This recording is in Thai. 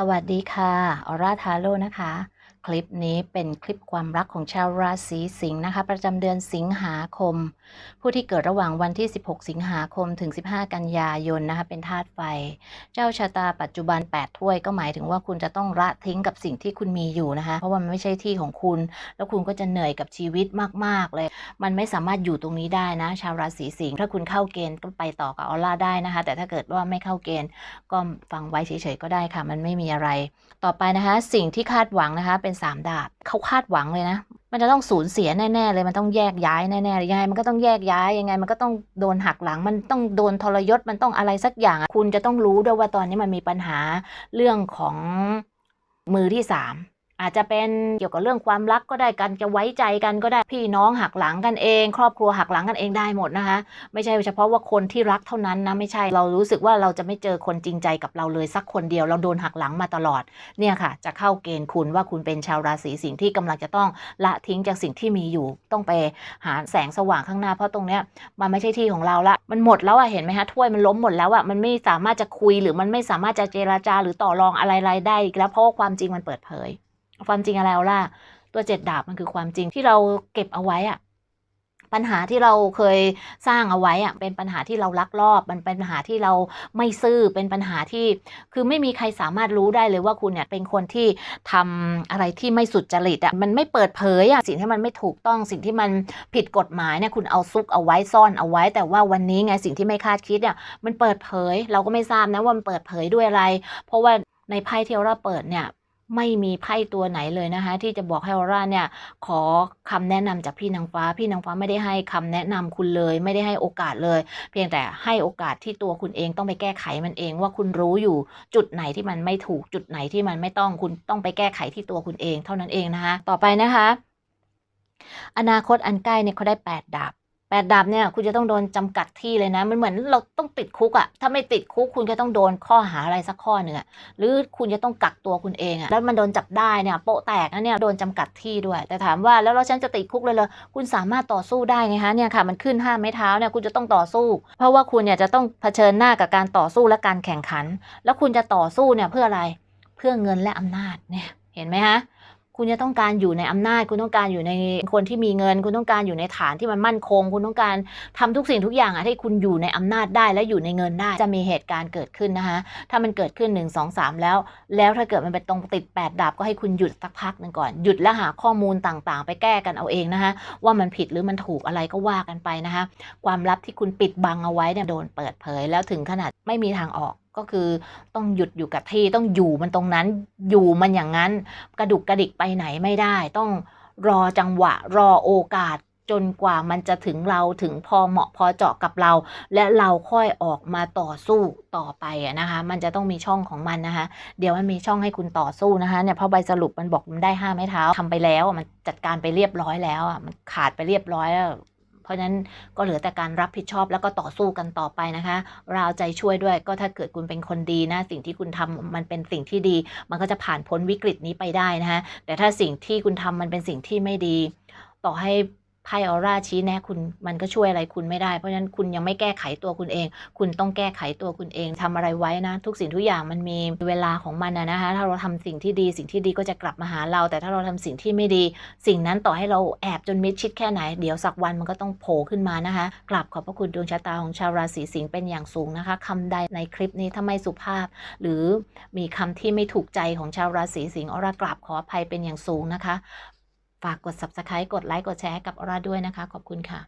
สวัสดีค่ะ ออร่าทาโร่นะคะ คลิปนี้เป็นคลิปความรักของชาวราศีสิงห์นะคะ ประจำเดือนสิงหาคม ผู้ที่เกิดระหว่างวันที่ 16 สิงหาคมถึง 15 กันยายนนะคะ เป็นธาตุไฟ เจ้าชะตาปัจจุบัน 8 ถ้วยก็หมายถึงว่าคุณจะต้องละทิ้งกับสิ่งที่คุณมีอยู่นะคะ เพราะว่ามันไม่ใช่ที่ของคุณ แล้วคุณก็จะเหนื่อยกับชีวิตมากๆเลย มันไม่สามารถอยู่ตรงนี้ได้นะ ชาวราศีสิงห์ถ้าคุณเข้าเกณฑ์ก็ไปต่อกับออร่าได้นะคะ แต่ถ้าเกิดว่าไม่เข้าเกณฑ์ก็ฟังไว้เฉยๆก็ได้ค่ะ มันไม่มีอะไร ต่อไปนะคะ สิ่งที่คาดหวังนะคะเป็นสามดาบเขาคาดหวังเลยนะ มันจะต้องสูญเสียแน่ๆเลยมันต้องแยกย้ายแน่ๆเลยยังไงมันก็ต้องแยกย้ายยังไง มันก็ต้องโดนหักหลัง มันต้องโดนทรยศมันต้องอะไรสักอย่างคุณจะต้องรู้ด้วยว่าตอนนี้มันมีปัญหาเรื่องของมือที่สาม อาจจะเป็นเกี่ยวกับเรื่องความรักก็ได้กันจะไว้ใจกันก็ได้พี่น้องหักหลังกันเอง ครอบครัวหักหลังกันเองได้หมดนะคะ ไม่ใช่เฉพาะว่าคนที่รักเท่านั้นนะไม่ใช่เรารู้สึกว่าเราจะไม่เจอคนจริงใจกับเราเลยสักคนเดียว เราโดนหักหลังมาตลอดเนี่ยค่ะ จะเข้าเกณฑ์คุณว่าคุณเป็นชาวราศีสิงห์ที่กำลังจะต้องละทิ้งจากสิ่งที่มีอยู่ ต้องไปหาแสงสว่างข้างหน้าเพราะตรงเนี้ยมันไม่ใช่ที่ของเราละมันหมดแล้วอะเห็นไหมฮะถ้วยมันล้มหมดแล้วอะมันไม่สามารถจะคุยหรือมันไม่สามารถจะเจราจาหรือต่อรองอะไรๆได้อีกแล้วเพราะว่าความจริงมันเปิดเผย ความจริงอะไรล่ะ ตัวเจ็ดดาบมันคือความจริงที่เราเก็บเอาไว้อะปัญหาที่เราเคยสร้างเอาไว้อะเป็นปัญหาที่เราลักลอบ มันเป็นปัญหาที่เราไม่ซื่อเป็นปัญหาที่ คือไม่มีใครสามารถรู้ได้เลยว่าคุณเนี่ยเป็นคนที่ทำอะไรที่ไม่สุดจริตอะมันไม่เปิดเผยอะสิ่งที่มันไม่ถูกต้องสิ่งที่มันผิดกฎหมายเนี่ยคุณเอาซุกเอาไว้ซ่อนเอาไว้ แต่ว่าวันนี้ไงสิ่งที่ไม่คาดคิดเนี่ยมันเปิดเผย เราก็ไม่ทราบนะว่ามันเปิดเผยด้วยอะไร เพราะว่าในไพ่เที่เราเปิดเนี่ย ไม่มีไพ่ตัวไหนเลยนะคะ ที่จะบอกให้ออร่าเนี่ย ขอคำแนะนำจากพี่นางฟ้า พี่นางฟ้าไม่ได้ให้คำแนะนำคุณเลย ไม่ได้ให้โอกาสเลย เพียงแต่ให้โอกาสที่ตัวคุณเองต้องไปแก้ไขมันเอง ว่าคุณรู้อยู่จุดไหนที่มันไม่ถูกจุดไหนที่มันไม่ต้องคุณต้องไปแก้ไขที่ตัวคุณเองเท่านั้นเองนะคะ ต่อไปนะคะ อนาคตอันใกล้เนี่ยเขาได้แปดดาบ แปดดาบเนี่ยคุณจะต้องโดนจำกัดที่เลยนะ มันเหมือนเราต้องติดคุกอะถ้าไม่ติดคุกคุณก็ต้องโดนข้อหาอะไรสักข้อหนึ่งอะหรือคุณจะต้องกักตัวคุณเองอะแล้วมันโดนจับได้เนี่ยโปะแตกนะเนี่ยโดนจำกัดที่ด้วย แต่ถามว่าแล้วเราฉันจะติดคุกเลยเหรอคุณสามารถต่อสู้ได้ไงคะเนี่ยค่ะมันขึ้นห้าไม้เท้าเนี่ยคุณจะต้องต่อสู้ เพราะว่าคุณเนี่ยจะต้องเผชิญหน้ากับการต่อสู้และการแข่งขัน แล้วคุณจะต่อสู้เนี่ยเพื่ออะไรเพื่อเงินและอำนาจเนี่ยเห็นไหมฮะ คุณจะต้องการอยู่ในอำนาจ คุณต้องการอยู่ในคนที่มีเงิน คุณต้องการอยู่ในฐานที่มันมั่นคง คุณต้องการทำทุกสิ่งทุกอย่างอะให้คุณอยู่ในอำนาจได้และอยู่ในเงินได้ จะมีเหตุการณ์เกิดขึ้นนะคะถ้ามันเกิดขึ้น 1 2 3 แล้ว แล้วถ้าเกิดมันไปตรงติด 8 ดาบก็ให้คุณหยุดสักพักหนึ่งก่อนหยุดแล้วหาข้อมูลต่างๆ ไปแก้กันเอาเองนะคะว่ามันผิดหรือมันถูกอะไรก็ว่ากันไปนะคะความลับที่คุณปิดบังเอาไว้เนี่ยโดนเปิดเผย แล้วถึงขนาดไม่มีทางออก ก็คือต้องหยุดอยู่กับที่ต้องอยู่มันตรงนั้นอยู่มันอย่างนั้น กระดุกกระดิกไปไหนไม่ได้ ต้องรอจังหวะรอโอกาสจนกว่ามันจะถึงเราถึงพอเหมาะพอเจาะกับเรา และเราค่อยออกมาต่อสู้ต่อไปนะคะ มันจะต้องมีช่องของมันนะคะ เดี๋ยวมันมีช่องให้คุณต่อสู้นะคะเนี่ยเพราะใบสรุปมันบอกมันได้ห้าไม้เท้าทำไปแล้วมันจัดการไปเรียบร้อยแล้วมันขาดไปเรียบร้อยแล้ว เพราะฉะนั้นก็เหลือแต่การรับผิดชอบแล้วก็ต่อสู้กันต่อไปนะคะ เราวใจช่วยด้วยก็ถ้าเกิดคุณเป็นคนดีนะ สิ่งที่คุณทำมันเป็นสิ่งที่ดี มันก็จะผ่านพ้นวิกฤตนี้ไปได้นะคะแต่ถ้าสิ่งที่คุณทำมันเป็นสิ่งที่ไม่ดี ต่อให้ ไพ่ออร่าชี้แนะคุณมันก็ช่วยอะไรคุณไม่ได้ เพราะฉะนั้นคุณยังไม่แก้ไขตัวคุณเอง คุณต้องแก้ไขตัวคุณเองทำอะไรไว้นะ ทุกสิ่งทุกอย่างมันมีเวลาของมันนะนะคะ ถ้าเราทำสิ่งที่ดีสิ่งที่ดีก็จะกลับมาหาเรา แต่ถ้าเราทำสิ่งที่ไม่ดี สิ่งนั้นต่อให้เราแอบจนมิดชิดแค่ไหน เดี๋ยวสักวันมันก็ต้องโผล่ขึ้นมานะคะ กลับขอบพระคุณดวงชะตาของชาวราศีสิงห์เป็นอย่างสูงนะคะคำใดในคลิปนี้ถ้าไม่สุภาพ หรือมีคำที่ไม่ถูกใจของชาวราศีสิงห์อรากราบขออภัยเป็นอย่างสูงนะคะ ฝากกด subscribe กดไลค์กดแชร์ให้กับออร่าด้วยนะคะ ขอบคุณค่ะ